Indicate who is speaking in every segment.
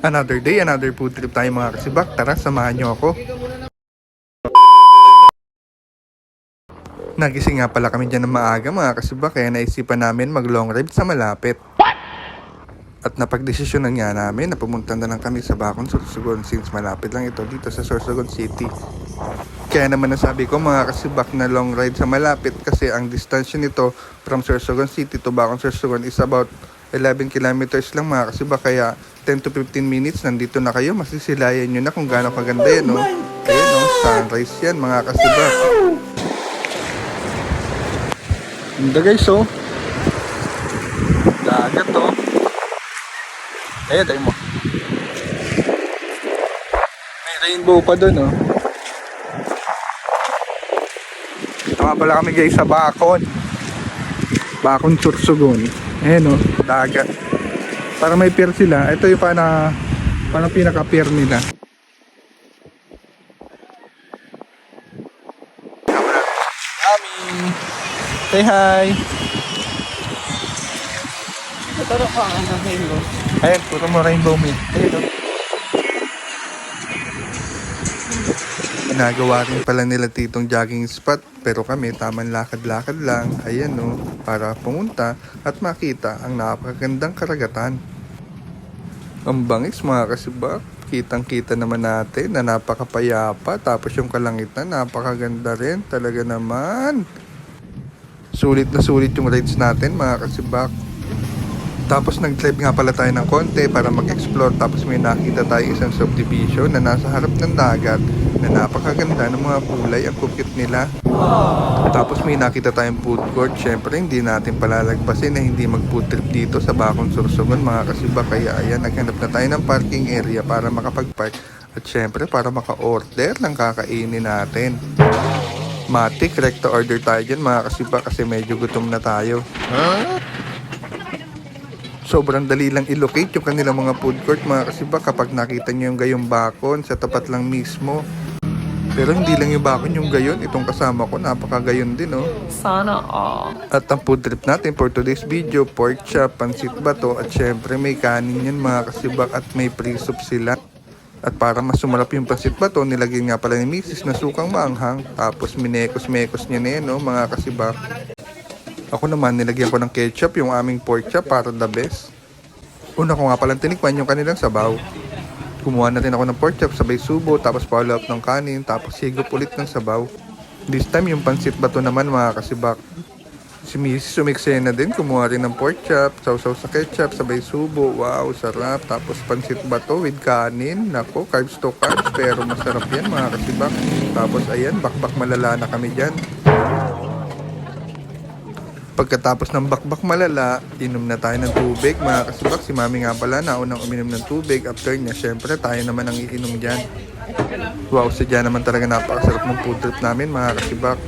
Speaker 1: Another day, another food trip tayo mga kasibak. Tara, samahan nyo ako. Nagising nga pala kami dyan ng maaga mga kasibak kaya naisipan namin mag long ride sa malapit. At napagdesisyonan nga namin na pumunta na lang kami sa Bacon, Sorsogon since malapit lang ito dito sa Sorsogon City. Kaya naman nasabi ko mga kasibak na long ride sa malapit kasi ang distance nito from Sorsogon City to Bacon, Sorsogon is about 11 kilometers lang mga kasibak kaya 10 to 15 minutes nandito na kayo masisilayan nyo na kung gaano kaganda yan no? Ayan no, sunrise yan mga kasibak. Ganda guys oh. Dagat oh. Ayan, tayo mo. May rainbow pa dun, oh. Dito nga pala kami guys sa Bacon. Bacon Sursugon. Ayan, oh. Dagat. Para may pier sila. Ito yung pana, parang pinaka-pier nila. Mami! Say hi! Ayan, puro mo rainbow meat. Ayan, oh. Ginagawa rin pala nila titong jogging spot pero kami taman lakad-lakad lang ayan no para pumunta at makita ang napakagandang karagatan. Ang bangis mga kasibak, kitang kita naman natin na napakapayapa tapos yung kalangitan napakaganda rin talaga naman. Sulit na sulit yung rides natin mga kasibak. Tapos nag-drive nga pala tayo ng konti para mag-explore tapos may nakita tayo isang subdivision na nasa harap ng dagat na napakaganda ng mga kulay ang kukit nila. Tapos may nakita tayong food court. Syempre hindi natin palalagpasin na hindi mag-food trip dito sa Bacon Sorsogon mga kasiba. Kaya ayan, naghanap na tayo ng parking area para makapag-park. At syempre para maka-order ng kakainin natin. Matik, recto order tayo dyan mga kasiba kasi medyo gutom na tayo. Sobrang dali lang i-locate yung kanilang mga food court mga kasiba kapag nakita nyo yung gayong bakon sa tapat lang mismo. Pero hindi lang yung bakon yung gayon, itong kasama ko napakagayon din oh.
Speaker 2: Sana all.
Speaker 1: At ang food trip natin for today's video, pork chop, pansit bato at syempre may kanin yan mga kasibak at may pre-soup sila. At para mas sumarap yung pansit bato, nilagyan nga pala ni Mrs. na sukang maanghang tapos minekos-mekos niya na yan oh, mga kasibak. Ako naman, nilagyan ko ng ketchup yung aming pork chop para the best. Una ko nga palang tinikman yung kanilang sabaw. Kumuha na rin ako ng pork chop, sabay subo, tapos follow up ng kanin, tapos higop ulit ng sabaw. This time yung pansit bato naman mga kasibak. Si Mrs. sumiksena din, kumuha rin ng pork chop, sausaw sa ketchup, sabay subo, wow, sarap. Tapos pansit bato with kanin, nako, carbs to carbs, pero masarap yan mga kasibak. Tapos ayan, bakbak malala na kami dyan. Pagkatapos ng bakbak malala, inom na tayo ng tubig. Mga kasibak, si mami nga pala na unang uminom ng tubig. After niya, syempre tayo naman ang iinom dyan. Wow, sadya naman talaga napakasarap ng food trip namin mga kasibak.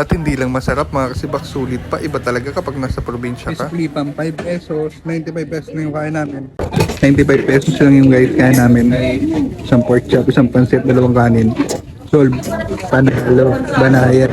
Speaker 1: At hindi lang masarap mga kasibak, sulit pa. Iba talaga kapag nasa probinsya ka. Basically, pang 5 pesos, 95 pesos na yung kaya namin. 95 pesos lang yung guys kaya namin. Isang pork chop, isang pansit, dalawang kanin. Solve. Panalo. Banayad.